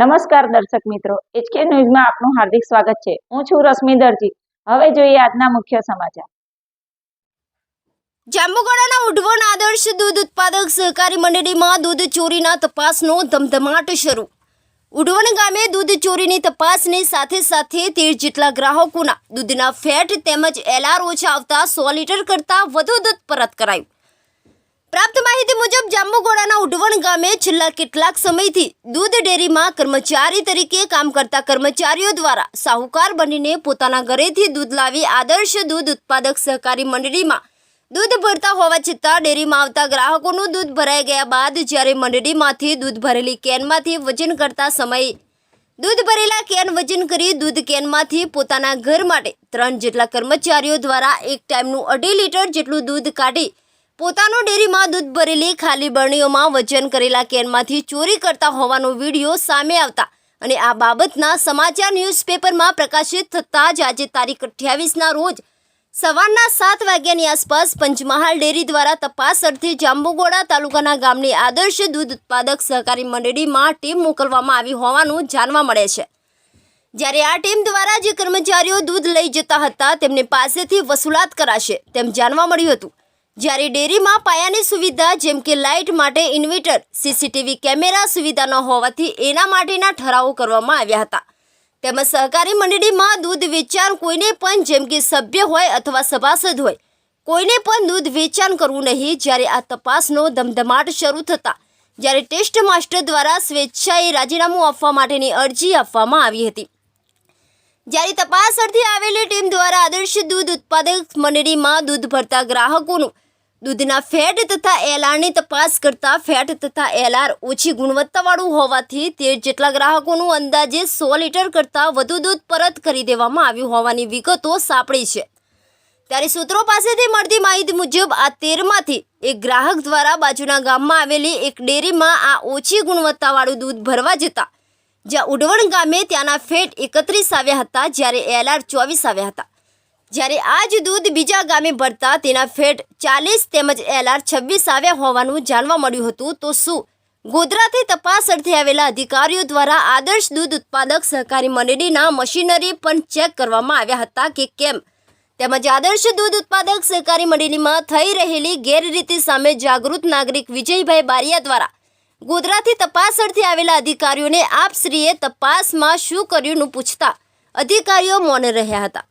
નમસ્કાર દર્શક મિત્રો એચકે ન્યૂઝમાં આપનું હાર્દિક સ્વાગત છે. હું છું રશ્મિ દરજી. હવે જોઈએ આજના મુખ્ય સમાચાર. જાંબુગોડાના ઉઢવણ આદર્શ દૂધ ઉત્પાદક સહકારી મંડળીમાં દૂધ ચોરીના તપાસનો ધમધમાટ શરૂ. ઉઢવણ ગામે દૂધ ચોરીની તપાસની સાથે સાથે તેર જેટલા ગ્રાહકોના દૂધના ફેટ તેમજ એલઆર ઓછા આવતા સો લીટર કરતાં વધુ દૂધ પરત કરાયું. પ્રાપ્ત માહિતી મુજબ જાંબુગોડાના ઉઢવણ ગામે છેલ્લા કેટલાક સમયથી દૂધ ડેરીમાં કર્મચારી તરીકે કામ કરતા કર્મચારીઓ દ્વારા સાહુકાર બનીને પોતાના ઘરેથી દૂધ લાવી આદર્શ દૂધ ઉત્પાદક સહકારી મંડળીમાં દૂધ ભરતા હોવા છતાં ડેરીમાં આવતા ગ્રાહકોનું દૂધ ભરાઈ ગયા બાદ જ્યારે મંડળીમાંથી દૂધ ભરેલી કેનમાંથી વજન કરતા સમયે દૂધ ભરેલા કેન વજન કરી દૂધ કેનમાંથી પોતાના ઘર માટે ત્રણ જેટલા કર્મચારીઓ દ્વારા એક ટાઈમનું અઢી લીટર જેટલું દૂધ કાઢી પોતાનું ડેરીમાં દૂધ ભરેલી ખાલી બરણીઓમાં વજન કરેલા કેનમાંથી ચોરી કરતા હોવાનો વીડિયો સામે આવતા અને આ બાબતના સમાચાર ન્યૂઝપેપરમાં પ્રકાશિત થતાં જ આજે તારીખ અઠ્યાવીસના રોજ સવારના સાત વાગ્યાની આસપાસ પંચમહાલ ડેરી દ્વારા તપાસ અર્થે જાંબુગોડા તાલુકાના ગામની આદર્શ દૂધ ઉત્પાદક સહકારી મંડળીમાં ટીમ મોકલવામાં આવી હોવાનું જાણવા મળે છે. જ્યારે આ ટીમ દ્વારા જે કર્મચારીઓ દૂધ લઈ જતા હતા, તેમને પાસેથી વસૂલાત કરાશે તેમ જાણવા મળ્યું હતું. જ્યારે ડેરીમાં પાયાની સુવિધા જેમ કે લાઇટ માટે ઇન્વર્ટર સીસીટીવી કેમેરા સુવિધા ન હોવાથી એના માટેના ઠરાવો કરવામાં આવ્યા હતા. તેમજ સહકારી મંડળીમાં દૂધ વેચાણ કોઈને પણ જેમ કે સભ્ય હોય અથવા સભાસદ હોય, કોઈને પણ દૂધ વેચાણ કરવું નહીં જ્યારે આ તપાસનો ધમધમાટ શરૂ થતા. જ્યારે ટેસ્ટ માસ્ટર દ્વારા સ્વેચ્છાએ રાજીનામું આપવા માટેની અરજી આપવામાં આવી હતી. જ્યારે તપાસ અર્થે આવેલી ટીમ દ્વારા આદર્શ દૂધ ઉત્પાદક મંડળીમાં દૂધ ભરતા ગ્રાહકોનું દૂધના ફેટ તથા એલઆરની તપાસ કરતા ફેટ તથા એલઆર ઓછી ગુણવત્તાવાળું હોવાથી તેર જેટલા ગ્રાહકોનું અંદાજે સો લીટર કરતાં વધુ દૂધ પરત કરી દેવામાં આવ્યું હોવાની વિગતો સાંપડી છે. ત્યારે સૂત્રો પાસેથી મળતી માહિતી મુજબ આ તેરમાંથી એક ગ્રાહક દ્વારા બાજુના ગામમાં આવેલી એક ડેરીમાં આ ઓછી ગુણવત્તાવાળું દૂધ ભરવા જતા જ્યાં ઉડવણ ગામે ત્યાંના ફેટ એકત્રીસ આવ્યા હતા, જ્યારે એલઆર ચોવીસ આવ્યા હતા. જ્યારે આ જ દૂધ બીજા ગામે ભરતા તેના ફેટ ચાલીસ તેમજ એલઆર છવ્વીસ આવ્યા હોવાનું જાણવા મળ્યું હતું, તો શું ગોધરાથી તપાસ અર્થે આવેલા અધિકારીઓ દ્વારા આદર્શ દૂધ ઉત્પાદક સહકારી મંડળીના મશીનરી પણ ચેક કરવામાં આવ્યા હતા કે કેમ? તેમજ આદર્શ દૂધ ઉત્પાદક સહકારી મંડળીમાં થઈ રહેલી ગેરરીતિ સામે જાગૃત નાગરિક વિજયભાઈ બારિયા દ્વારા ગોધરાથી તપાસ અર્થે આવેલા અધિકારીઓને આપશ્રીએ તપાસમાં શું કર્યુંનું પૂછતા અધિકારીઓ મૌન રહ્યા હતા.